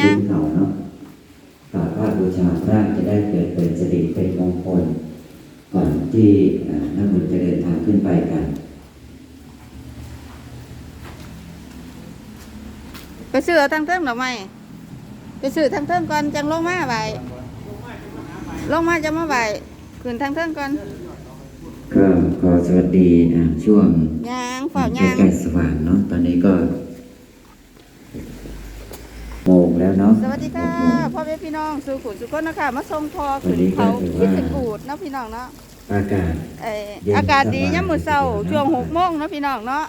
ย่างเขาเนาะกราบไหว้บูชาพระจะได้เกิดเป็นสิริเป็นมงคล ก่อนที่เอ่อนักบุญจะเดินทางขึ้นไปกันไปซื้อเอาทางเทิงดอกไม้ไปซื้อทางเทิงก่อนจังลงมาไหวลงมาจะมาไหวขึ้นทางเทิงก่อนก็ขอสวัสดีอะช่วงย่างเฝ้าใกย่างล้ๆสว่างเนาะตอนนี้ก็โมง แล้วเนาะสวัสดีค่ะพ่อแม่พี่น้องสู่ขุนสุขคนนะคะมาส่งพอวัขึ้นนนี้ก็เขาถือที่ว่าสกูดเนาะพี่น้องเนาะอากาศเอ่อเย็นอากาศดีสบายยามมื้อเช้าเลยทีเดียวช่วงหกโมงเนาะพี่น้องเนาะ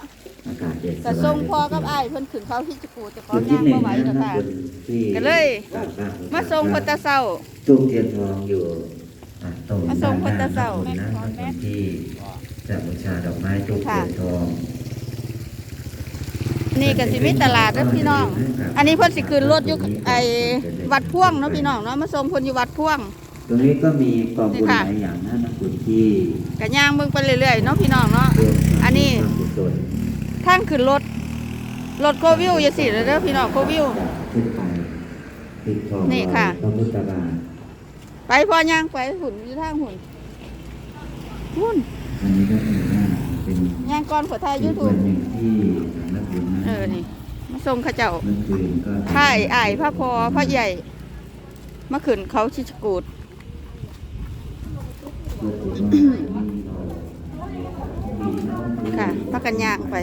อากาศเย็นสแต่บายส่งพอกับอ้ายเพิ่นขึ้นเขาที่สกูดจะขอจุดที่ย่างหนึ่บ่งไหวนะแล้วนักค่ะบุญที่ก็เลยกราบไหว้บูชมาส่งเพิ่นแตะเช้าตู้เทียนทองอยู่อะตรงมาส่งคนตะเศร้าด้นหน้นักบุญที่จะบูชาดอกไม้ตู้เทียนทอง นี่ก็สิมีตลาดเด้อพี่น้อง อันนี้เพิ่นสิขึ้นรถอยู่ไอ้วัดพ่วงเนาะพี่น้องเนาะมาส่งเพิ่นอยู่วัดพ่วง ตรงนี้ก็มีกองบุญนี่หค่ะลายอย่างนะนักบุญที่ก็ย่างเบิ่งไปเรื่อยๆเนาะพี่น้องเนาะร่วมทำอันนี้ความกุศลทางขึ้นรถรถโควิวอย่าสิเด้อพี่น้องโควิวขึ้นไปติดทองนี่ค่ะพระพุทธบาทไปพอย่างไปหุ่นอยู่ทางหุ่นหุ่นอันนี้ก็ถือว่าเป็นย่างก่อนขอถ่ายอียูกทูวับ เออนี่มาส่งเข้าเจ้าเมื่อคืนก็พ่ายอายพระพอพระใหญ่มาขึ้นเขาชิชกูดก็ถือว่ามีค่ะพักกันย่างไป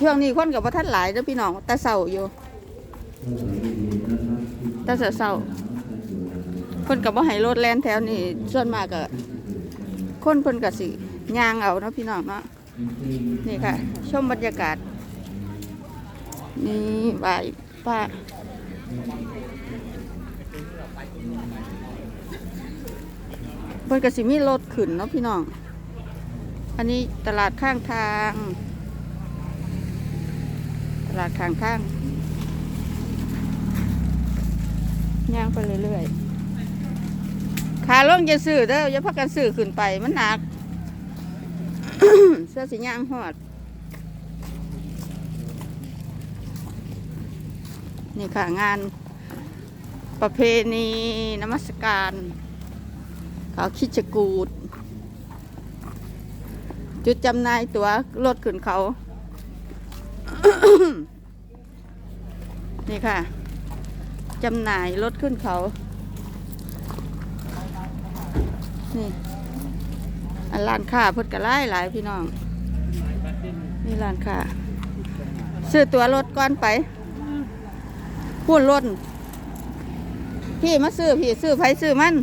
ช่วงนี้คนกับพระท่านหลายเด้อพี่น้องแตาเศร้าอยู่แตาเศร้าๆคนกับว่าให้รถแล่นแถวนี้ส่วนมากก็คนเพิ่นก็สิย่างเอาเนาะพี่น้องเนาะ นี่ค่ะ ชมบรรยากาศ นี่ไหวป้าเพิ่นก็สิมีรถขึ้นเนาะพี่น้อง อันนี้ตลาดข้างทาง ตลาดข้างทางย่างไปเรื่อยๆขาลงจะซื้อเด้ออย่าพักกันซื้อขึ้นไปมันหนัก เสื้อสีย่างหอด นี่ค่ะงานประเพณีนมัสการเขาคิดจกูด จุดจำนายตัวรถขึ้นเขา นี่ค่ะจำหน่ายรถขึ้นเขา นี่ อันร้านค้าเพิ่นก็หลายหลายพี่น้องนี่ร้านค้าซื้อตัวรถก่อนไปพูดรถพี่มาซื้อพี่ซื้อไผซื้อมัน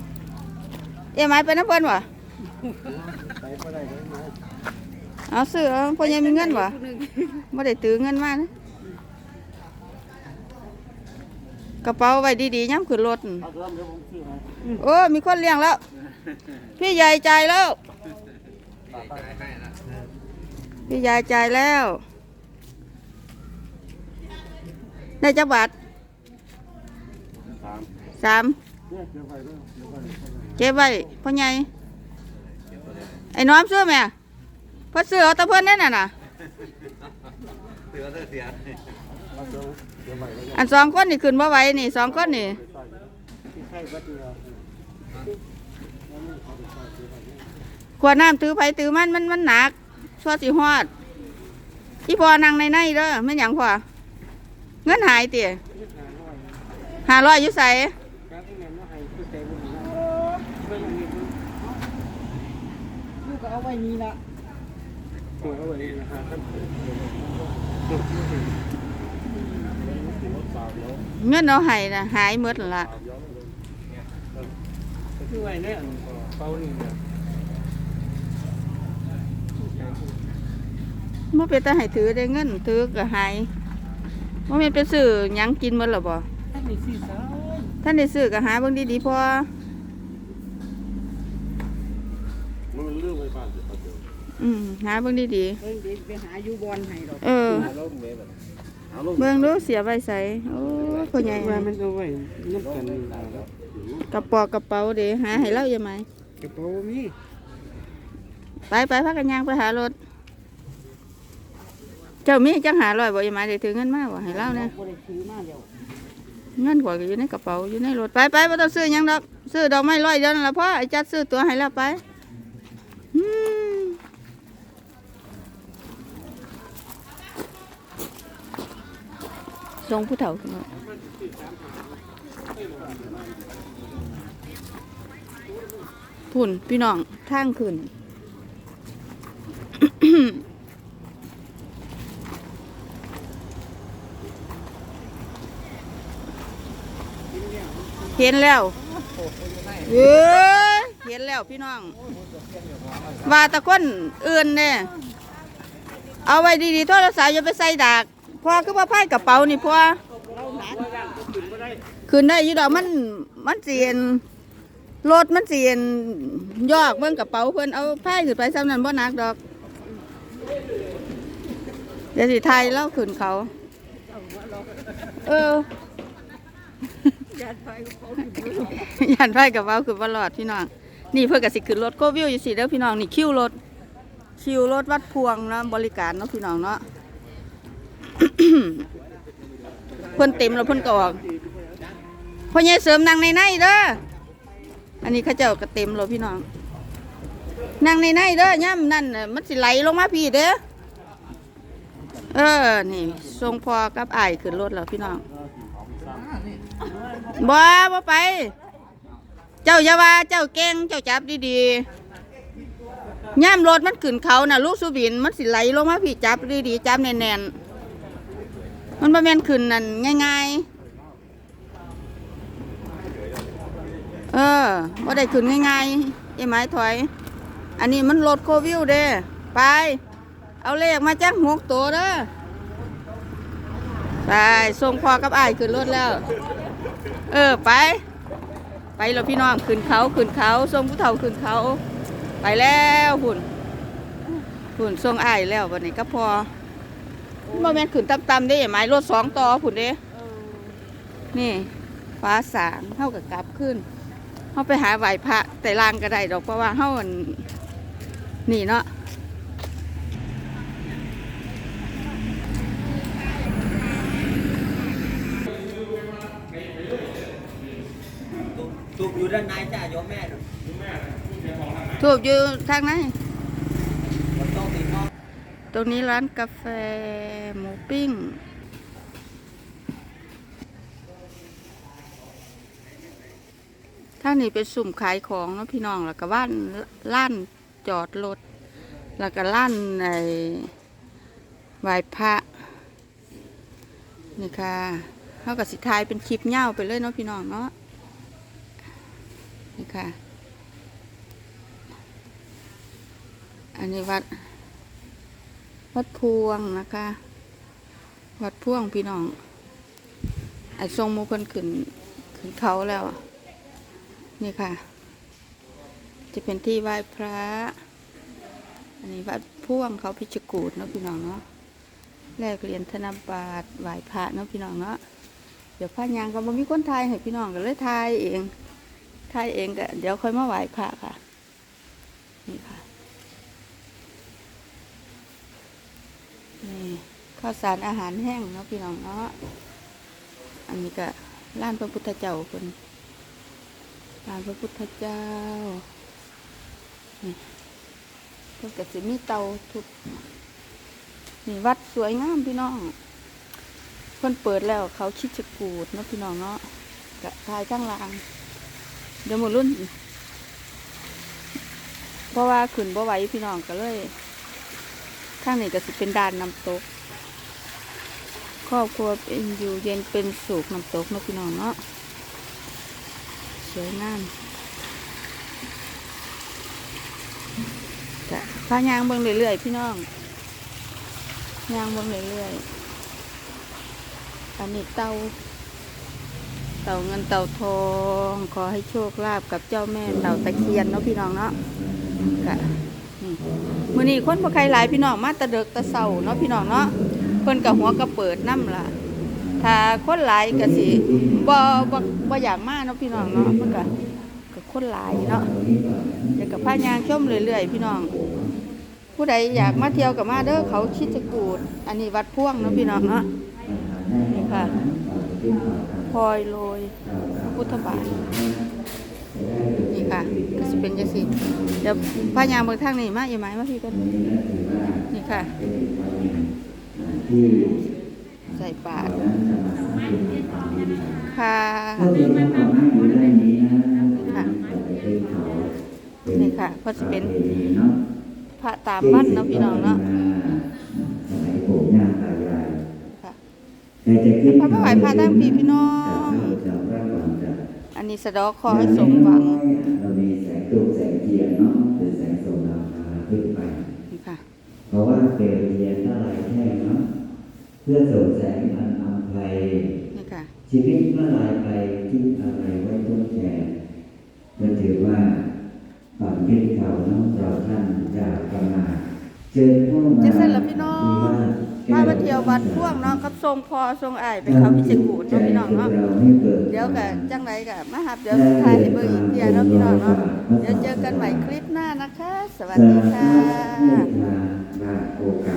เอ็มไอไปน้ำเพิ่นวะเอาซื้อเอาพอยังมีเงินวะไม่ได้ตื้อเงินมานะกระเป๋าไว้ดีๆย่ำขึ้นรถโอ้มีคนเลี้ยงแล้ว พี่ใหญ่ใจายแล้ว พี่ยายจ่ายแล้วได้จักบาทสามเก็บไว้พ่อใหญ่ไอ้น้อมซื้อไหมพอซื้อเอาแตะเพื่อนนั่นน่ะนะอันสองคนนี่ขึ้นมาไหว้นี่สองคนนี่ ขวดน้ำตื้อไปตื้อมันมันมันหนักชั่วสิฮอดอีพอนั่งในในเด้อไม่นหยังพอเงินหายเตี๋ยหาร้อยอยู่ใส่ลูกก็เอาไว้นี่ละเอาไว้นี่นะครับเงินเอาให้นะหายหมดแล้วละคือไว้เนี่ย เป้านี่นะเมื่อเป็นตาให้ถือได้เงินถือก็หายเมื่อเป็นไปซื้อหยังกินหมดหรอบ่ถ้ามีสี่สาวท่านได้ซื้อก็หาเบิ่งดีๆพอมันเรื่องไว้บ้านเดี๋ยวเขาเจออืมหาเบิ่งดีเฮ้ยเดี๋ยวไปหาอยู่บอลให้ดอกๆเออ เอาลงเลยแบบเอาลงเบิ่งดูเสียใบใส่โอ้ยพ่อใหญ่ว่ามันเอาไว้น้ำกันนี่แล้วกระเป๋ากระเป๋าเด้หาให้เราอย่าไหม กระเป๋ามีไปไปพักกันย่างไปหารถ เจ้ามีจังหาร้อยบ่ยายหมายได้ถือเงินมาบ่ให้เล่าเนี่ยบ่ได้ถือมาเดียวเงินข่อยก็อยู่ในกระเป๋าอยู่ในรถไปไปบ่ต้องซื้อหยังดอกซื้อดอกไม้ร้อยเดียวนั่นล่ะพ่อไอ้จัดซื้อตัวให้แล้วไปอืมส่งผู้เฒ่าขึ้นมา พุ่นพี่น้องทางขึ้นเห็นแล้วเอ้ยเห็นแล้วพี่น้อง ว่าตะคนอื่นเนี่ยเอาไว้ดีๆโทรศัพท์อย่าไปใส่ดากพอคือว่าพายกระเป๋านี่พอขึ้นได้ยู่ดอกมันมันเสียน รถมันเสียนยอกเบิ่งกระเป๋าเพิ่อนเอาพาขึ้นไปซ้ำนั้นบ่หนักดอก เดี๋ยวสิไทยเล่าขึ้นเขา เออยันไฟกับเว้าคือว่าหลอดพี่น้อง นี่เพื่อกับสิขึ้นรถโกวิวอยู่สิเด้อพี่น้องนี่คิวรถ คิวรถวัดพวงนะบริการเนาะพี่น้องเนาะเพิ่อนเต็มแล้วเพิ่อนก็ออกพ่อใหญ่เสริมนั่งในในเด้อ อันนี้เขาเจ้าก็เต็มแล้วพี่น้องนั่งในในเด้อย่ำนั่นน่ะมันสิไหลลงมาพี่เด้อเออนี่ทรงพอกับอ้ายขึ้นรถแล้วพี่น้องบ่บ่ไป เจ้าอย่าว่าเจ้าเก่งเจ้าจับดีๆย่ามรถมันขึ้นเขาน่ะ ลูกสุบินมันสิไหลลงมาพี่จับดีๆจับแน่นๆมันบ่แม่นขึ้นนั่นง่าย ๆ เออบ่าได้ขึ้นง่ายๆไอ้ไม้ถอย อันนี้มันรถโควิวเด้ไป เอาเลขมาจักหกตัวเด้อไปส่งพอกับไอ้ขึ้นรถแล้ว เออไป ไปแล้วพี่น้องขึ้นเขาขึ้นเขาส่งผู้เฒ่าขึ้นเขา ไปแล้วหุ่นหุ่นส่งไอ้แล้ววันนี้ก็พอบ่แม่นขึ้นต่ำๆได้ไหมรถสองต่อหุ่นเด้นี่ ฟ้าสางเท่ากับกลับขึ้น เขาไปหาไหวพระแต่ลางก็ได้ดอกเพราะว่าเขาอั่นนี่เนาะตูบอยู่ด้านในจ้าโยมแม่น่ะถูกอยู่ทางไหนบนโต๊ะสีทองตรงนี้ร้านกาแฟหมูปิ้งางนี้เป็นสุ่มขายของเนาะพี่น้องแล้วก็บ้านล้านจอดรถแล้วก็ล้านในไหวพระนี่ค่ะเขากับสิทายเป็นคลิปเง่าไปเลยเนาะพี่น้องเนาะนี่ค่ะ อันนี้วัด วัดพวงนะคะ วัดพวงพี่น้องไอ้ทรงมูเพิ่นขึ้นขึ้นเขาแล้ว นี่ค่ะ จะเป็นที่ไหว้พระ อันนี้วัดพ่วงเขาพิจกูดเนาะพี่น้องเนาะแลกเหรียญธนบัตรไหว้พระเนาะพี่น้องเนาะเดี๋ยวพระยางก็บ่มีคนไทยให้พี่น้องก็เลยไทยเองไทยเองก็เดี๋ยวค่อยมาไหว้พระค่ะ นี่ค่ะนี่ข้าวสารอาหารแห้งเนาะพี่น้องเนาะอันนี้ก็ร้านพระพุทธเจ้าคน ร้านพระพุทธเจ้าเพิ่นก็สิมีเตาทุบนี่วัดสวยงามพี่น้องเพิ่นเปิดแล้วเขาชิดชะกูดนะพี่น้องเนาะกะทายข้างล่าง เดี๋ยวหมดรุ่นเพราะว่าขึ้นบ่ไหวพี่น้องก็เลย ข้างนี้ก็สิเป็นด่านน้ำตก ครอบครัวเป็นอยู่เย็นเป็นสุขน้ำตกนะพี่น้องเนาะ วยงามจ้ะพายางเบิ่งเรื่อยๆพี่น้องยางเบิ่งเรื่อยๆอันนี้เตาเต่าเงินเต่าทองขอให้โชคลาภกับเจ้าแม่เต่าตะเคียนเนาะพี่น้องเนาะกะนี่มือนี้คนบ่ใครหลายพี่น้องมาตะเด็กตะเช้าเนาะพี่น้องเนาะเพิ่นกับหัวก็เปิดน้ำล่ะ ถ้าคนหลายก็สิบ่บ่บ่อยากมาเนาะพี่น้องเนาะมันก็ก็คนหลายเนาะเดี๋ยวกับพายางชมเรื่อยๆพี่น้อง ผู้ใดอยากมาเที่ยวกับมาเด้อเขาคิดจะกูด อันนี้วัดพ่วงเนาะพี่น้องเนาะนี่ค่ะพลอยโรยพระพุทธบาทนี่ค่ะก็สิเป็นจังซี่เดี๋ยวพายางเบิ่งทางนี้มาอีไหมมาพี่กันนี่ค่ะ ใส่บาตรค่ะถ้าเป็นความหมายอยู่ด้านนี้นะจะเป็นเขาเป็นนี่ค่ะก็จะเป็นเนาะพระตามวัดเนาะพี่น้องเนาะสมัยปู่ย่าตายายค่ะแต่จะคิดพระถวายพระตั้งพี่พี่น้องจากพระก่อนจากอันนี้สะเดอกคอให้สมหวังเรามีแสงตูแสงเทียนเนาะหรือแสงส่งดาวพาขึ้นไปนี่ค่ะเพราะว่าเปลวเทียนเท่าไรแท่งเนาะเพื่อส่งแสงอันอำไพนี่ค่ะชีวิตเมื่อลายไปที่อะไรไว้ต้นแขนมันถือว่าฝันขึ้นเขาน้องเราท่านจากประมาทเจอพ่อมาจะเสร็จแล้วพี่น้องมามาเที่ยววัดพ่วงเนาะกับทรงพอทรงอ้ายไปเขาพิจิกูดเนาะพี่น้องเนาะเดี๋ยวก็จังไรก็มาหับเดี๋ยวสุดท้ายให้เบิ่งอีกเทียเนาะพี่น้องเนาะเดี๋ยวเจอกันใหม่คลิปหน้านะคะ สวัสดีค่ะมาโอกาส